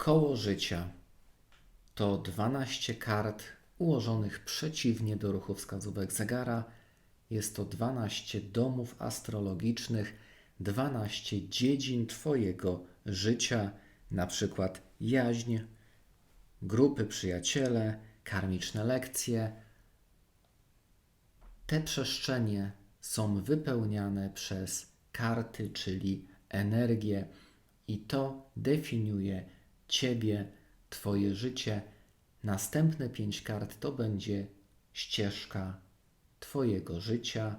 Koło życia to 12 kart ułożonych przeciwnie do ruchu wskazówek zegara. Jest to 12 domów astrologicznych, 12 dziedzin Twojego życia, na przykład jaźń, grupy przyjaciele, karmiczne lekcje. Te przestrzenie są wypełniane przez karty, czyli energię, i to definiuje Ciebie, Twoje życie. Następne pięć kart to będzie ścieżka Twojego życia,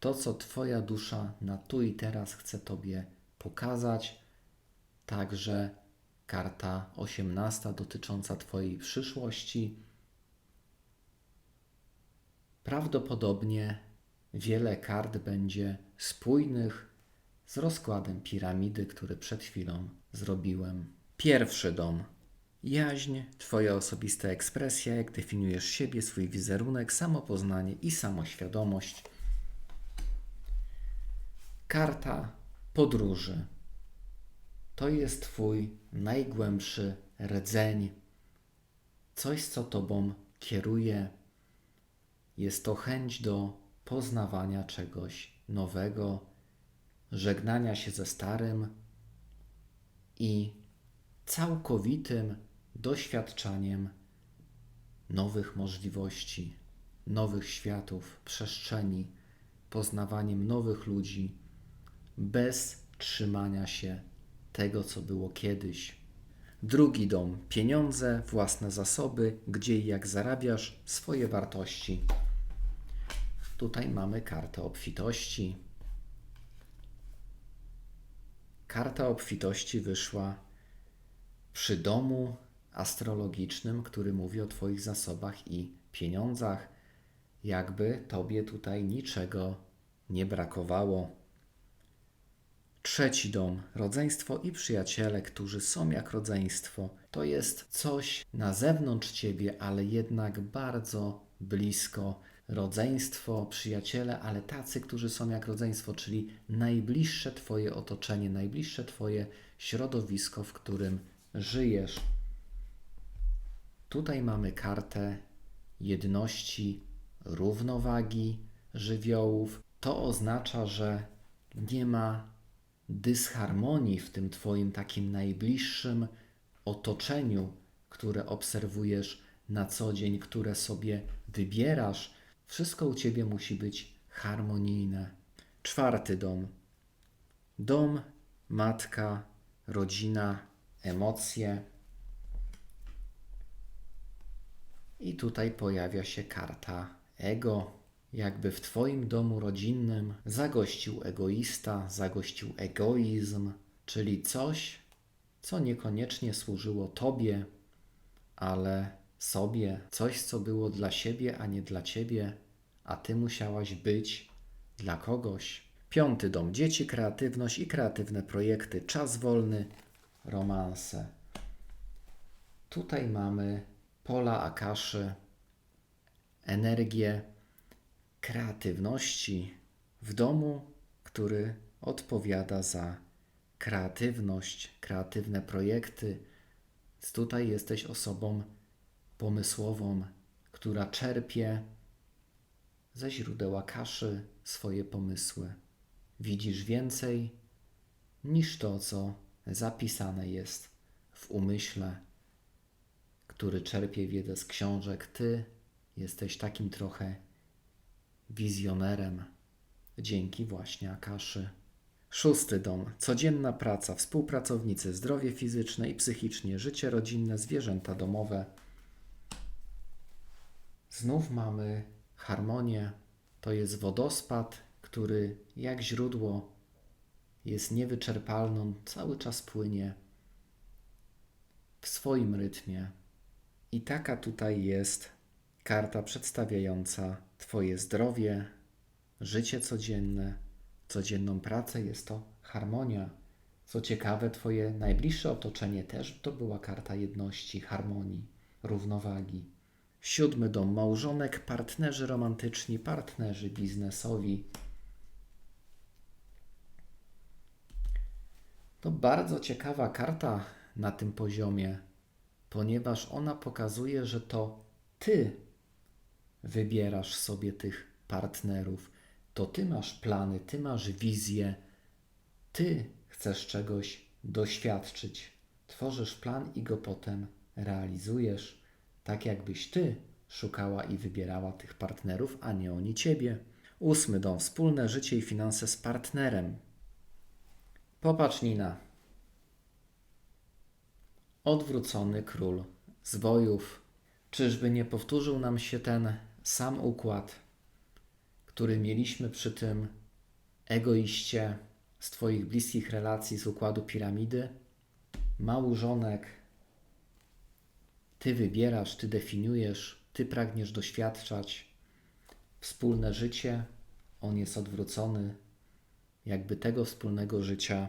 to co Twoja dusza na tu i teraz chce Tobie pokazać. Także karta osiemnasta dotycząca Twojej przyszłości. Prawdopodobnie wiele kart będzie spójnych z rozkładem piramidy, który przed chwilą zrobiłem. Pierwszy dom. Jaźń, Twoja osobista ekspresja, jak definiujesz siebie, swój wizerunek, samopoznanie i samoświadomość. Karta podróży. To jest Twój najgłębszy rdzeń, coś, co Tobą kieruje. Jest to chęć do poznawania czegoś nowego, żegnania się ze starym i całkowitym doświadczaniem nowych możliwości, nowych światów, przestrzeni, poznawaniem nowych ludzi, bez trzymania się tego, co było kiedyś. Drugi dom pieniądze, własne zasoby, gdzie i jak zarabiasz swoje wartości. Tutaj mamy kartę obfitości. Karta obfitości wyszła przy domu astrologicznym, który mówi o Twoich zasobach i pieniądzach, jakby Tobie tutaj niczego nie brakowało. Trzeci dom, rodzeństwo i przyjaciele, którzy są jak rodzeństwo. To jest coś na zewnątrz ciebie, ale jednak bardzo blisko. Rodzeństwo, przyjaciele, ale tacy, którzy są jak rodzeństwo, czyli najbliższe Twoje otoczenie, najbliższe Twoje środowisko, w którym żyjesz. Tutaj mamy kartę jedności, równowagi żywiołów. To oznacza, że nie ma dysharmonii w tym Twoim takim najbliższym otoczeniu, które obserwujesz na co dzień, które sobie wybierasz, wszystko u Ciebie musi być harmonijne. Czwarty dom. Dom, matka, rodzina, emocje. I tutaj pojawia się karta ego, jakby w Twoim domu rodzinnym zagościł egoista, zagościł egoizm, czyli coś, co niekoniecznie służyło Tobie, ale sobie, coś, co było dla siebie, a nie dla Ciebie, a Ty musiałaś być dla kogoś. Piąty dom. Dzieci, kreatywność i kreatywne projekty, czas wolny, romanse. Tutaj mamy pola Akaszy, energię kreatywności w domu, który odpowiada za kreatywność, kreatywne projekty. Tutaj jesteś osobą pomysłową, która czerpie ze źródeła kaszy swoje pomysły. Widzisz więcej niż to, co zapisane jest w umyśle, który czerpie wiedzę z książek. Ty jesteś takim trochę wizjonerem dzięki właśnie Akaszy. Szósty dom. Codzienna praca, współpracownicy, zdrowie fizyczne i psychicznie, życie rodzinne, zwierzęta domowe. Znów mamy harmonię. To jest wodospad, który jak źródło jest niewyczerpalną, cały czas płynie w swoim rytmie. I taka tutaj jest karta przedstawiająca Twoje zdrowie, życie codzienne, codzienną pracę. Jest to harmonia. Co ciekawe, Twoje najbliższe otoczenie też to była karta jedności, harmonii, równowagi. Siódmy dom małżonek, partnerzy romantyczni, partnerzy biznesowi. To bardzo ciekawa karta na tym poziomie, ponieważ ona pokazuje, że to ty wybierasz sobie tych partnerów, to ty masz plany, ty masz wizję, ty chcesz czegoś doświadczyć. Tworzysz plan i go potem realizujesz, tak jakbyś ty szukała i wybierała tych partnerów, a nie oni ciebie. Ósmy dom wspólne życie i finanse z partnerem. Popatrz, Nina. Odwrócony król zwojów. Czyżby nie powtórzył nam się ten sam układ, który mieliśmy przy tym egoiście z Twoich bliskich relacji z układu piramidy? Małżonek, Ty wybierasz, Ty definiujesz, Ty pragniesz doświadczać wspólne życie, on jest odwrócony, jakby tego wspólnego życia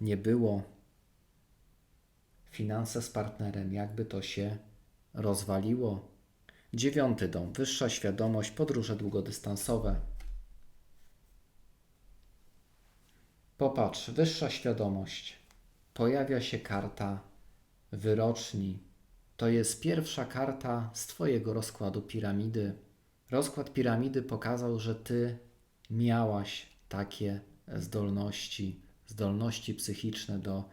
nie było. Finanse z partnerem, jakby to się rozwaliło. Dziewiąty dom, wyższa świadomość, podróże długodystansowe. Popatrz, wyższa świadomość. Pojawia się karta wyroczni. To jest pierwsza karta z Twojego rozkładu piramidy. Rozkład piramidy pokazał, że Ty miałaś takie zdolności, zdolności psychiczne do,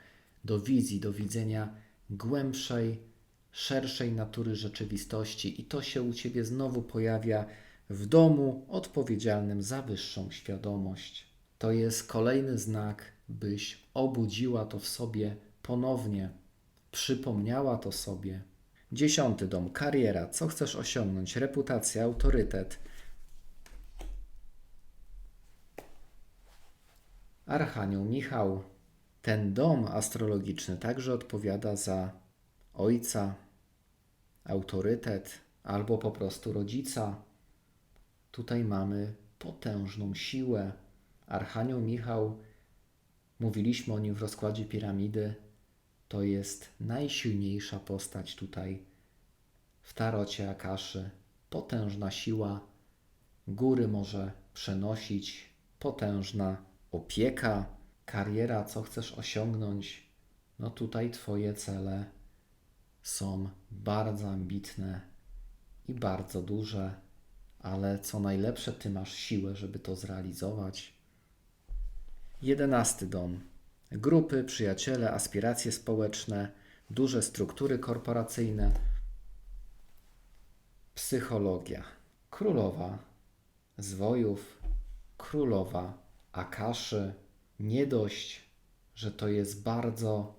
do wizji, do widzenia głębszej, szerszej natury rzeczywistości, i to się u Ciebie znowu pojawia w domu odpowiedzialnym za wyższą świadomość. To jest kolejny znak, byś obudziła to w sobie ponownie, przypomniała to sobie. Dziesiąty dom, kariera, co chcesz osiągnąć, reputacja, autorytet. Archanioł Michał. Ten dom astrologiczny także odpowiada za ojca, autorytet albo po prostu rodzica. Tutaj mamy potężną siłę. Archanioł Michał, mówiliśmy o nim w rozkładzie piramidy, to jest najsilniejsza postać tutaj w tarocie Akaszy. Potężna siła, góry może przenosić, potężna opieka, kariera, co chcesz osiągnąć. No tutaj Twoje cele są bardzo ambitne i bardzo duże, ale co najlepsze, Ty masz siłę, żeby to zrealizować. Jedenasty dom. Grupy, przyjaciele, aspiracje społeczne, duże struktury korporacyjne. Psychologia. Królowa zwojów, królowa akaszy. Nie dość, że to jest bardzo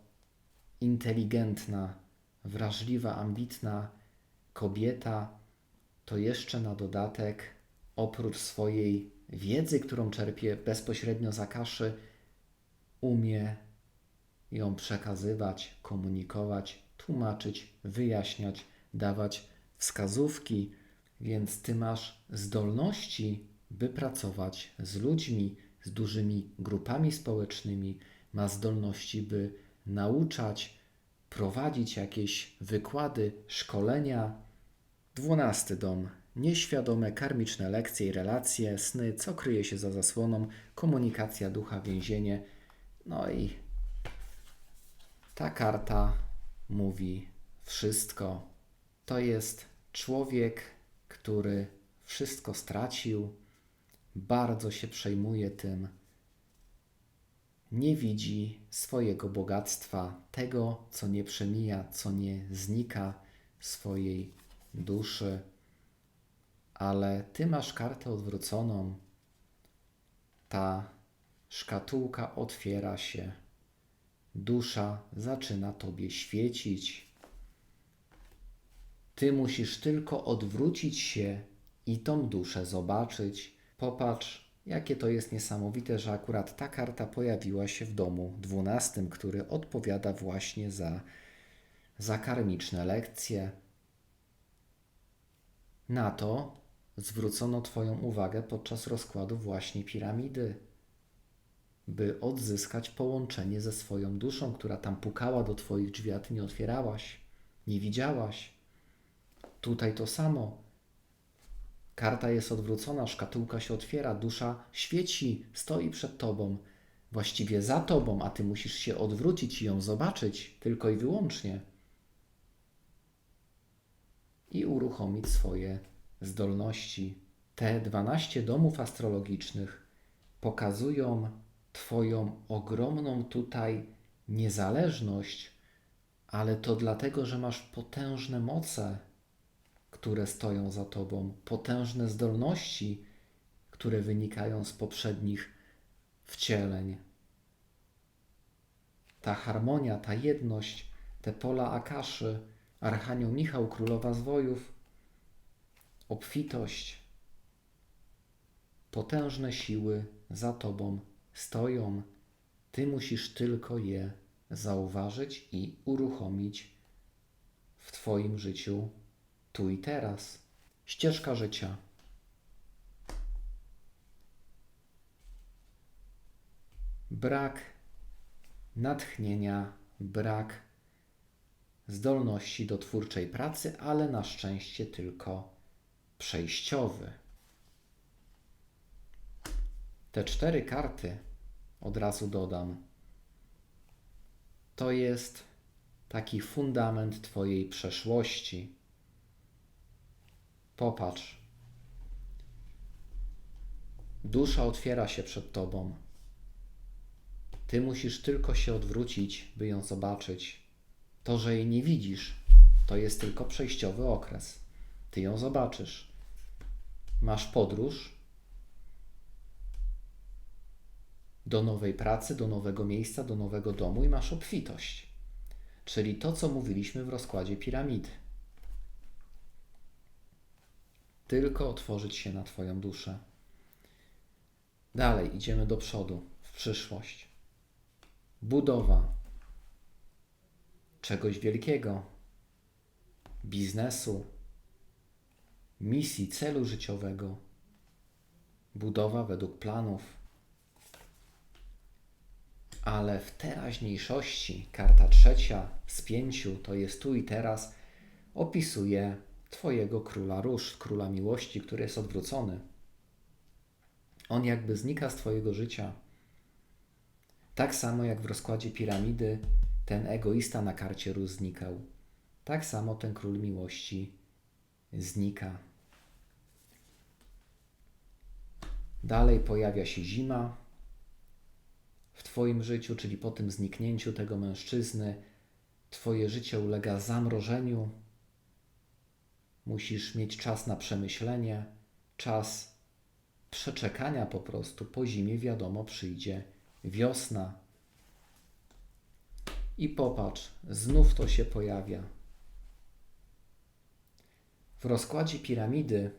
inteligentna, wrażliwa, ambitna kobieta, to jeszcze na dodatek, oprócz swojej wiedzy, którą czerpie bezpośrednio z akaszy, umie ją przekazywać, komunikować, tłumaczyć, wyjaśniać, dawać wskazówki, więc ty masz zdolności, by pracować z ludźmi, z dużymi grupami społecznymi, ma zdolności, by nauczać, prowadzić jakieś wykłady, szkolenia. Dwunasty dom. Nieświadome karmiczne lekcje i relacje, sny, co kryje się za zasłoną, komunikacja ducha, więzienie. No i ta karta mówi wszystko. To jest człowiek, który wszystko stracił, bardzo się przejmuje tym, nie widzi swojego bogactwa, tego, co nie przemija, co nie znika swojej duszy. Ale ty masz kartę odwróconą. Ta szkatułka otwiera się. Dusza zaczyna tobie świecić. Ty musisz tylko odwrócić się i tą duszę zobaczyć. Popatrz, jakie to jest niesamowite, że akurat ta karta pojawiła się w domu dwunastym, który odpowiada właśnie za, za karmiczne lekcje. Na to zwrócono Twoją uwagę podczas rozkładu właśnie piramidy, by odzyskać połączenie ze swoją duszą, która tam pukała do Twoich drzwi, a Ty nie otwierałaś, nie widziałaś. Tutaj to samo. Karta jest odwrócona, szkatułka się otwiera, dusza świeci, stoi przed tobą. właściwie za tobą, a ty musisz się odwrócić i ją zobaczyć tylko i wyłącznie i uruchomić swoje zdolności. Te 12 domów astrologicznych pokazują Twoją ogromną tutaj niezależność, ale to dlatego, że masz potężne moce, które stoją za Tobą, potężne zdolności, które wynikają z poprzednich wcieleń. Ta harmonia, ta jedność, te pola Akaszy, Archanioł Michał, Królowa Zwojów, obfitość, potężne siły za Tobą stoją. Ty musisz tylko je zauważyć i uruchomić w Twoim życiu tu i teraz. Ścieżka życia. Brak natchnienia, brak zdolności do twórczej pracy, ale na szczęście tylko przejściowy. Te cztery karty, od razu dodam, to jest taki fundament Twojej przeszłości. Popatrz. Dusza otwiera się przed Tobą. Ty musisz tylko się odwrócić, by ją zobaczyć. To, że jej nie widzisz, to jest tylko przejściowy okres. Ty ją zobaczysz. Masz podróż do nowej pracy, do nowego miejsca, do nowego domu i masz obfitość. Czyli to, co mówiliśmy w rozkładzie piramidy. Tylko otworzyć się na Twoją duszę. Dalej idziemy do przodu, w przyszłość. Budowa czegoś wielkiego, biznesu, misji, celu życiowego, budowa według planów. Ale w teraźniejszości, karta trzecia z pięciu, to jest tu i teraz, opisuje Twojego króla róż, króla miłości, który jest odwrócony. On jakby znika z Twojego życia. Tak samo jak w rozkładzie piramidy ten egoista na karcie róż znikał. Tak samo ten król miłości znika. Dalej pojawia się zima w Twoim życiu, czyli po tym zniknięciu tego mężczyzny, Twoje życie ulega zamrożeniu. Musisz mieć czas na przemyślenie, czas przeczekania po prostu. Po zimie, wiadomo, przyjdzie wiosna. I popatrz, znów to się pojawia. W rozkładzie piramidy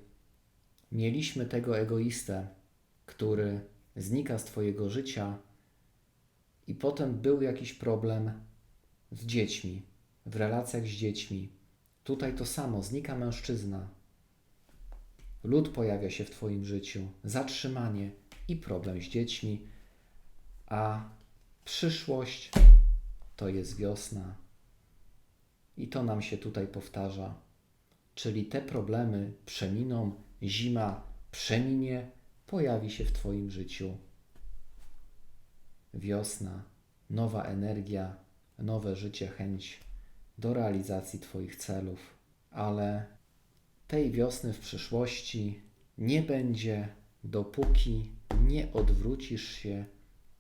mieliśmy tego egoistę, który znika z Twojego życia, i potem był jakiś problem z dziećmi, w relacjach z dziećmi. Tutaj to samo, znika mężczyzna. Lud pojawia się w Twoim życiu, zatrzymanie i problem z dziećmi, a przyszłość to jest wiosna. I to nam się tutaj powtarza. Czyli te problemy przeminą, zima przeminie, pojawi się w Twoim życiu wiosna, nowa energia, nowe życie, chęć do realizacji Twoich celów. Ale tej wiosny w przyszłości nie będzie, dopóki nie odwrócisz się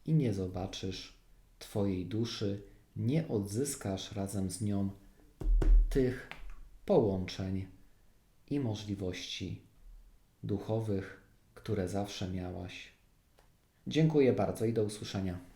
i nie zobaczysz Twojej duszy, nie odzyskasz razem z nią tych połączeń i możliwości duchowych, które zawsze miałaś. Dziękuję bardzo i do usłyszenia.